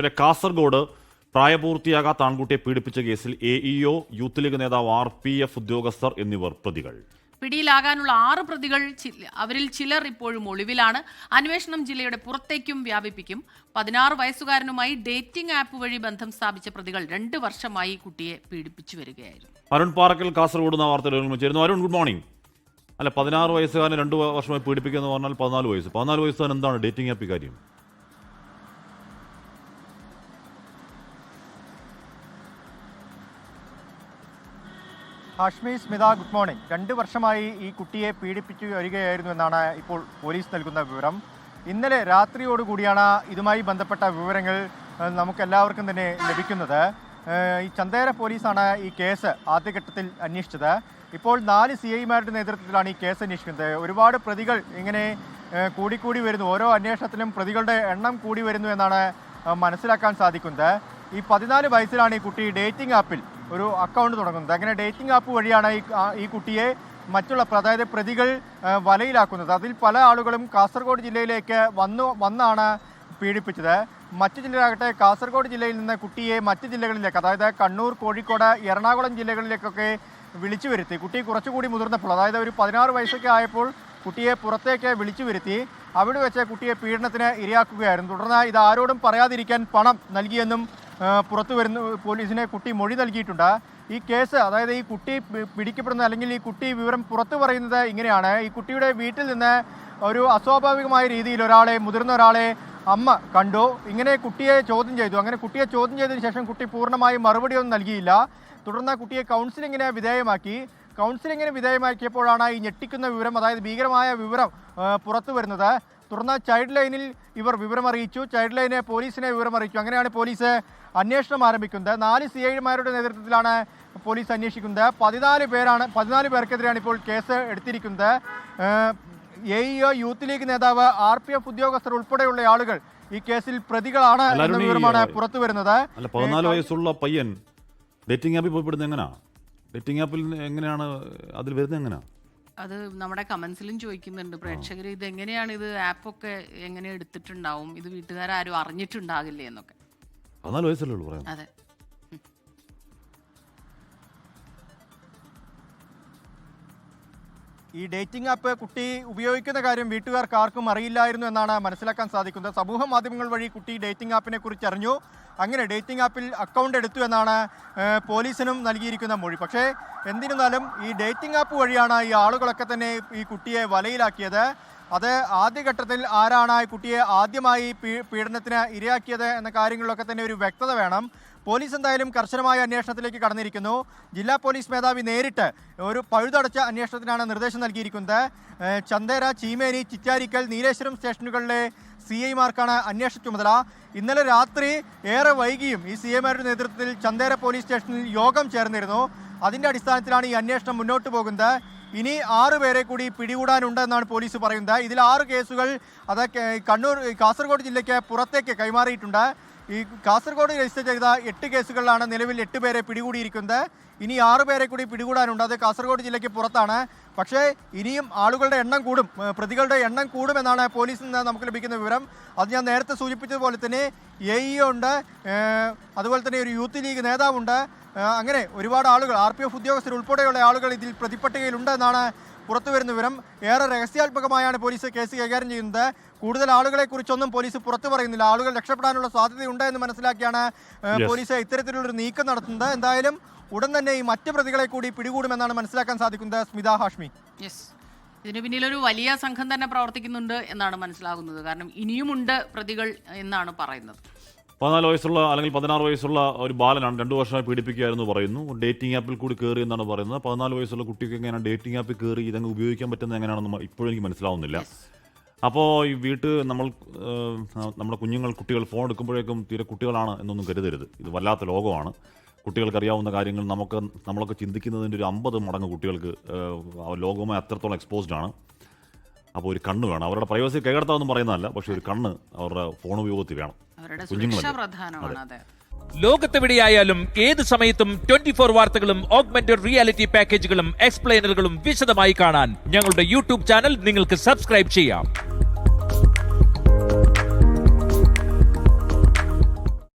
പിന്നെ കാസർഗോഡ് പ്രായപൂർത്തിയാകാത്ത ആൺകുട്ടിയെ പീഡിപ്പിച്ച കേസിൽ എ ഇഒ യൂത്ത് ലീഗ് നേതാവ് ആർ പി എഫ് ഉദ്യോഗസ്ഥർ എന്നിവർ പ്രതികൾ. പിടിയിലാകാനുള്ള ആറ് പ്രതികൾ അവരിൽ ചിലർ ഇപ്പോഴും ഒളിവിലാണ്. അന്വേഷണം ജില്ലയുടെ പുറത്തേക്കും വ്യാപിപ്പിക്കും. പതിനാറ് വയസ്സുകാരനുമായി ഡേറ്റിംഗ് ആപ്പ് വഴി ബന്ധം സ്ഥാപിച്ച പ്രതികൾ രണ്ട് വർഷമായി കുട്ടിയെ പീഡിപ്പിച്ചു വരികയായിരുന്നു. അരുൺ പാറക്കൽ കാസർഗോഡ് എന്ന വാർത്തയിൽ ചേരുന്നു അരുൺ ഗുഡ് മോർണിംഗ് അല്ല പതിനാറ് വയസ്സുകാരനെ രണ്ട് വർഷമായി പീഡിപ്പിക്കുക എന്ന് പറഞ്ഞാൽ പതിനാല് വയസ്സ്. പതിനാല് വയസ്സുകാരൻ എന്താണ്? ഡേറ്റിംഗ് ആപ്പ് കാര്യം. Hashmi Smitha good morning. രണ്ട് വർഷമായി ഈ കുട്ടിയെ പീഡിപ്പിച്ചു വരികയായിരുന്നു എന്നാണ് ഇപ്പോൾ പോലീസ് നൽകുന്ന വിവരം. ഇന്നലെ രാത്രിയോടുകൂടിയാണ് ഇതുമായി ബന്ധപ്പെട്ട വിവരങ്ങൾ നമുക്കെല്ലാവർക്കും തന്നെ ലഭിക്കുന്നത്. ഈ ചന്തേര പോലീസാണ് ഈ കേസ് ആദ്യഘട്ടത്തിൽ അന്വേഷിച്ചത്. ഇപ്പോൾ നാല് സി ഐമാരുടെ നേതൃത്വത്തിലാണ് ഈ കേസ് അന്വേഷിക്കുന്നത്. ഒരുപാട് പ്രതികൾ ഇങ്ങനെ കൂടിക്കൂടി വരുന്നു. ഓരോ അന്വേഷണത്തിലും പ്രതികളുടെ എണ്ണം കൂടി വരുന്നു എന്നാണ് മനസ്സിലാക്കാൻ സാധിക്കുന്നത്. ഈ പതിനാല് വയസ്സിലാണ് ഈ കുട്ടി ഡേറ്റിംഗ് ആപ്പിൽ ഒരു അക്കൗണ്ട് തുടങ്ങുന്നത്. അങ്ങനെ ഡേറ്റിംഗ് ആപ്പ് വഴിയാണ് ഈ ഈ കുട്ടിയെ മറ്റുള്ള അതായത് പ്രതികൾ വലയിലാക്കുന്നത്. അതിൽ പല ആളുകളും കാസർഗോഡ് ജില്ലയിലേക്ക് വന്നു വന്നാണ് പീഡിപ്പിച്ചത്. മറ്റു ജില്ലകളാകട്ടെ കാസർഗോഡ് ജില്ലയിൽ നിന്ന് കുട്ടിയെ മറ്റ് ജില്ലകളിലേക്ക് അതായത് കണ്ണൂർ കോഴിക്കോട് എറണാകുളം ജില്ലകളിലേക്കൊക്കെ വിളിച്ചു വരുത്തി. കുട്ടി കുറച്ചുകൂടി മുതിർന്നപ്പോൾ അതായത് ഒരു പതിനാറ് വയസ്സൊക്കെ ആയപ്പോൾ കുട്ടിയെ പുറത്തേക്ക് വിളിച്ചു വരുത്തി. അവിടെ വെച്ച് കുട്ടിയെ പീഡനത്തിന് ഇരയാക്കുകയായിരുന്നു. തുടർന്ന് ഇത് ആരോടും പറയാതിരിക്കാൻ പണം നൽകിയെന്നും പുറത്തു വരുന്ന പോലീസിനെ കുട്ടി മൊഴി നൽകിയിട്ടുണ്ട്. ഈ കേസ് അതായത് ഈ കുട്ടി പിടിക്കപ്പെടുന്ന അല്ലെങ്കിൽ ഈ കുട്ടി വിവരം പുറത്തു പറയുന്നത് ഇങ്ങനെയാണ്. ഈ കുട്ടിയുടെ വീട്ടിൽ നിന്ന് ഒരു അസ്വാഭാവികമായ രീതിയിൽ ഒരാളെ മുതിർന്ന ഒരാളെ അമ്മ കണ്ടു. ഇങ്ങനെ കുട്ടിയെ ചോദ്യം ചെയ്തു. അങ്ങനെ കുട്ടിയെ ചോദ്യം ചെയ്തതിന് ശേഷം കുട്ടി പൂർണമായും മറുപടിയൊന്നും നൽകിയില്ല. തുടർന്ന് കുട്ടിയെ കൗൺസിലിങ്ങിന് വിധേയമാക്കി. കൗൺസിലിങ്ങിന് വിധേയമാക്കിയപ്പോഴാണ് ഈ ഞെട്ടിക്കുന്ന വിവരം അതായത് ഭീകരമായ വിവരം പുറത്തു വരുന്നത്. തുടർന്ന് ചൈൽഡ് ലൈനിൽ ഇവർ വിവരം അറിയിച്ചു. ചൈൽഡ് ലൈനെ പോലീസിനെ വിവരം അറിയിച്ചു. അങ്ങനെയാണ് പോലീസ് അന്വേഷണം ആരംഭിക്കുന്നത്. നാല് സി ഐമാരുടെ നേതൃത്വത്തിലാണ് പോലീസ് അന്വേഷിക്കുന്നത്. പതിനാല് പേരാണ് പതിനാല് പേർക്കെതിരെയാണ് ഇപ്പോൾ കേസ് എടുത്തിരിക്കുന്നത്. എ ഇഒ യൂത്ത് ലീഗ് നേതാവ് ആർ പി എഫ് ഉദ്യോഗസ്ഥർ ഉൾപ്പെടെയുള്ള ആളുകൾ ഈ കേസിൽ പ്രതികളാണ് എന്ന വിവരമാണ് പുറത്തു വരുന്നത്. അല്ല പതിനാല് വയസ്സുള്ള പയ്യൻ ഡേറ്റിംഗ് ആപ്പിൽ പോയി പെടുന്നത് ഡേറ്റിംഗ് ആപ്പിൽ എങ്ങനെയാണ് അതിൽ വരുന്നത് എങ്ങനെയാ അത് നമ്മുടെ കമന്റ്സിലും ചോദിക്കുന്നുണ്ട്. പ്രേക്ഷകർ ഇത് എങ്ങനെയാണ് ഇത് ആപ്പൊക്കെ എങ്ങനെ എടുത്തിട്ടുണ്ടാവും? ഇത് വീട്ടുകാരും അറിഞ്ഞിട്ടുണ്ടാകില്ലേ എന്നൊക്കെ. പതിനാല് വയസ്സല്ലേ ഉള്ളൂ പറയാം അതെ. ഈ ഡേറ്റിംഗ് ആപ്പ് കുട്ടി ഉപയോഗിക്കുന്ന കാര്യം വീട്ടുകാർക്ക് ആർക്കും അറിയില്ലായിരുന്നു എന്നാണ് മനസ്സിലാക്കാൻ സാധിക്കുന്നത്. സമൂഹ മാധ്യമങ്ങൾ വഴി കുട്ടി ഡേറ്റിംഗ് ആപ്പിനെ കുറിച്ച് അറിഞ്ഞു. അങ്ങനെ ഡേറ്റിംഗ് ആപ്പിൽ അക്കൗണ്ട് എടുത്തു എന്നാണ് പോലീസിനും നൽകിയിരിക്കുന്ന മൊഴി. പക്ഷേ എന്തിരുന്നാലും ഈ ഡേറ്റിംഗ് ആപ്പ് വഴിയാണ് ഈ ആളുകളൊക്കെ തന്നെ ഈ കുട്ടിയെ വലയിലാക്കിയത്. അത് ആദ്യഘട്ടത്തിൽ ആരാണ് കുട്ടിയെ ആദ്യമായി പീഡനത്തിന് ഇരയാക്കിയത് എന്ന കാര്യങ്ങളിലൊക്കെ തന്നെ ഒരു വ്യക്തത വേണം. പോലീസ് എന്തായാലും കർശനമായ അന്വേഷണത്തിലേക്ക് കടന്നിരിക്കുന്നു. ജില്ലാ പോലീസ് മേധാവി നേരിട്ട് ഒരു പഴുതടച്ച അന്വേഷണത്തിനാണ് നിർദ്ദേശം നൽകിയിരിക്കുന്നത്. ചന്ദേര ചീമേനി ചിറ്റാരിക്കൽ നീലേശ്വരം സ്റ്റേഷനുകളിലെ സി ഐമാർക്കാണ് അന്വേഷണ ചുമതല. ഇന്നലെ രാത്രി ഏറെ വൈകിയും ഈ സി ഐമാരുടെ നേതൃത്വത്തിൽ ചന്ദേര പോലീസ് സ്റ്റേഷനിൽ യോഗം ചേർന്നിരുന്നു. അതിന്റെ അടിസ്ഥാനത്തിലാണ് ഈ അന്വേഷണം മുന്നോട്ട് പോകുന്നത്. ഇനി ആറ് പേരെ കൂടി പിടികൂടാനുണ്ടെന്നാണ് പോലീസ് പറയുന്നത്. ഇതിൽ ആറ് കേസുകൾ അത് കണ്ണൂർ കാസർഗോഡ് ജില്ലയ്ക്ക് പുറത്തേക്ക് കൈമാറിയിട്ടുണ്ട്. ഈ കാസർഗോഡ് രജിസ്റ്റർ ചെയ്ത എട്ട് കേസുകളിലാണ് നിലവിൽ എട്ട് പേരെ പിടികൂടിയിരിക്കുന്നത്. ഇനി ആറ് പേരെ കൂടി പിടികൂടാനുണ്ട്. അത് കാസർഗോഡ് ജില്ലയ്ക്ക് പുറത്താണ്. പക്ഷേ ഇനിയും ആളുകളുടെ എണ്ണം കൂടും. പ്രതികളുടെ എണ്ണം കൂടുമെന്നാണ് പോലീസിൽ നിന്ന് നമുക്ക് ലഭിക്കുന്ന വിവരം. അത് ഞാൻ നേരത്തെ സൂചിപ്പിച്ചതുപോലെ തന്നെ എ ഇ ഉണ്ട്. ഏഹ് അതുപോലെ തന്നെ ഒരു യൂത്ത് ലീഗ് നേതാവുണ്ട്. അങ്ങനെ ഒരുപാട് ആളുകൾ ആർ പി എഫ് ഉദ്യോഗസ്ഥർ ഉൾപ്പെടെയുള്ള ആളുകൾ ഇതിൽ പ്രതിപട്ടികയിലുണ്ട് എന്നാണ് പുറത്തു വരുന്ന വിവരം ഏറെ രഹസ്യാത്മകമായാണ് പോലീസ് കേസ് കൈകാര്യം ചെയ്യുന്നത്. കൂടുതൽ ആളുകളെ കുറിച്ചൊന്നും പോലീസ് പുറത്തു പറയുന്നില്ല. ആളുകൾ രക്ഷപ്പെടാനുള്ള സാധ്യതയുണ്ട് എന്ന് മനസ്സിലാക്കിയാണ്. പോലീസ് ഇത്തരത്തിലുള്ളൊരു നീക്കം നടത്തുന്നത്. എന്തായാലും ഉടൻ തന്നെ ഈ മറ്റ് പ്രതികളെ കൂടി പിടികൂടുമെന്നാണ് മനസ്സിലാക്കാൻ സാധിക്കുന്നത് സ്മിത ഹാഷ്മി. ഇതിന് പിന്നിൽ ഒരു വലിയ സംഘം തന്നെ പ്രവർത്തിക്കുന്നുണ്ട് എന്നാണ് മനസ്സിലാകുന്നത്. കാരണം ഇനിയുമുണ്ട് പ്രതികൾ എന്നാണ് പറയുന്നത്. പതിനാല് വയസ്സുള്ള അല്ലെങ്കിൽ പതിനാറ് വയസ്സുള്ള ഒരു ബാലനാണ് രണ്ടു വർഷമായി പീഡിപ്പിക്കുകയായിരുന്നു പറയുന്നു. ഡേറ്റിംഗ് ആപ്പിൽ കൂടി കയറി എന്നാണ് പറയുന്നത്. പതിനാല് വയസ്സുള്ള കുട്ടിക്ക് എങ്ങനെയാണ് ഡേറ്റിംഗ് ആപ്പിൽ കയറി ഇതങ്ങ് ഉപയോഗിക്കാൻ പറ്റുന്നത് എങ്ങനെയാണെന്ന് ഇപ്പോഴും എനിക്ക് മനസ്സിലാവുന്നില്ല. അപ്പോൾ ഈ വീട്ട് നമ്മൾ നമ്മുടെ കുഞ്ഞുങ്ങൾ കുട്ടികൾ ഫോൺ എടുക്കുമ്പോഴേക്കും തീരെ കുട്ടികളാണ് എന്നൊന്നും കരുതരുത്. ഇത് വല്ലാത്ത ലോകമാണ്. കുട്ടികൾക്ക് അറിയാവുന്ന കാര്യങ്ങൾ നമുക്ക് നമ്മളൊക്കെ ചിന്തിക്കുന്നതിന്റെ ഒരു അമ്പത് മടങ്ങ് കുട്ടികൾക്ക് ലോകവുമായി അത്രത്തോളം എക്സ്പോസ്ഡ് ആണ്. അപ്പോൾ ഒരു കണ്ണ് വേണം. അവരുടെ പ്രൈവസി കൈകടത്താമെന്ന് പറയുന്നതല്ല പക്ഷേ ഒരു കണ്ണ് അവരുടെ ഫോൺ ഉപയോഗത്തിൽ വേണം. ലോകത്തെവിടെയായാലും ഏത് സമയത്തും ട്വന്റി ഫോർ വാർത്തകളും ഓഗ്മെന്റഡ് റിയാലിറ്റി പാക്കേജുകളും എക്സ്പ്ലെയിനറുകളും വിശദമായി കാണാൻ ഞങ്ങളുടെ യൂട്യൂബ് ചാനൽ നിങ്ങൾക്ക് സബ്സ്ക്രൈബ് ചെയ്യാം.